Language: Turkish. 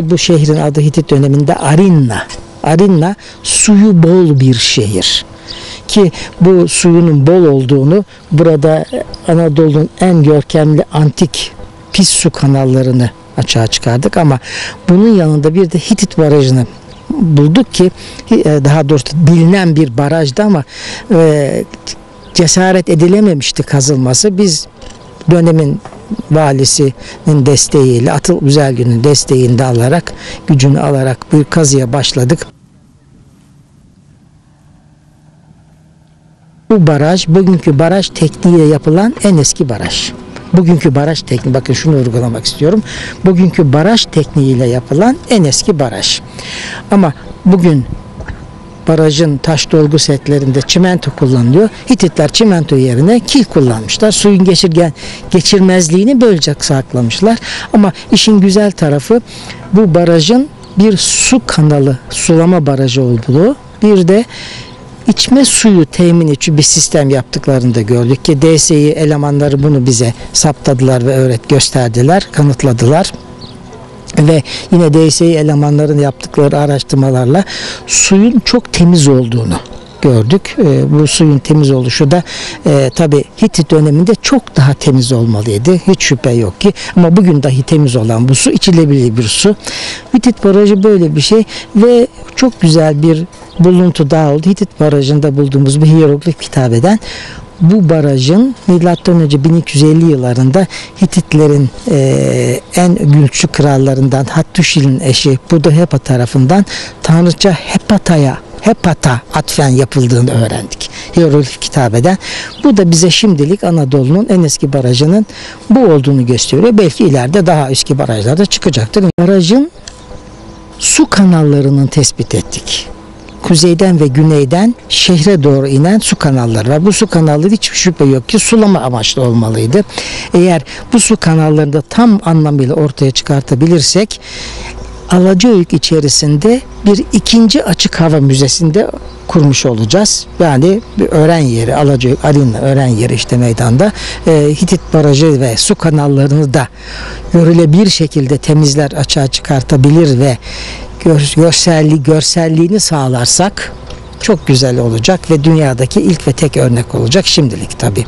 Bu şehrin adı Hitit döneminde Arinna. Arinna suyu bol bir şehir. Ki bu suyunun bol olduğunu burada Anadolu'nun en görkemli antik pis su kanallarını açığa çıkardık ama bunun yanında bir de Hitit Barajı'nı bulduk ki e, daha doğrusu bilinen bir barajdı ama e, cesaret edilememişti kazılması. Biz dönemin valisinin desteğiyle Atıl Güzelgün'ün desteğini de alarak gücünü alarak bu kazıya başladık. Bu baraj bugünkü baraj tekniğiyle yapılan en eski baraj. Bugünkü baraj tekniği bakın şunu vurgulamak istiyorum. Bugünkü baraj tekniğiyle yapılan en eski baraj. Ama bugün barajın taş dolgu setlerinde çimento kullanılıyor. Hititler çimento yerine kil kullanmışlar. Suyun geçirgen geçirmezliğini böylece saklamışlar. Ama işin güzel tarafı bu barajın bir su kanalı, sulama barajı olduğu, bir de içme suyu temin için bir sistem yaptıklarını da gördük ki DSİ elemanları bunu bize saptadılar ve öğret gösterdiler, kanıtladılar ve yine DSİ elemanların yaptıkları araştırmalarla suyun çok temiz olduğunu gördük. E, bu suyun temiz oluşu da e, tabi Hitit döneminde çok daha temiz olmalıydı. Hiç şüphe yok ki. Ama bugün dahi temiz olan bu su içilebilir bir su. Hitit Barajı böyle bir şey ve çok güzel bir buluntu daha oldu. Hitit Barajı'nda bulduğumuz bir hieroglif kitabeden bu barajın önce 1250 yıllarında Hititlerin e, en güçlü krallarından Hattuşil'in eşi Budahepa tarafından tanrıça Hepata'ya Hepata atfen yapıldığını öğrendik. Hieroglif kitabeden. Bu da bize şimdilik Anadolu'nun en eski barajının bu olduğunu gösteriyor. Belki ileride daha eski barajlar da çıkacaktır. Barajın su kanallarının tespit ettik kuzeyden ve güneyden şehre doğru inen su kanalları var. Bu su kanalları hiçbir şüphe yok ki sulama amaçlı olmalıydı. Eğer bu su kanallarını da tam anlamıyla ortaya çıkartabilirsek Alacıöyük içerisinde bir ikinci açık hava müzesinde kurmuş olacağız. Yani bir öğren yeri, Alacıöyük Arina öğren yeri işte meydanda. E, Hitit Barajı ve su kanallarını da görülebilir şekilde temizler açığa çıkartabilir ve gör, görselli, görselliğini sağlarsak çok güzel olacak ve dünyadaki ilk ve tek örnek olacak şimdilik tabii.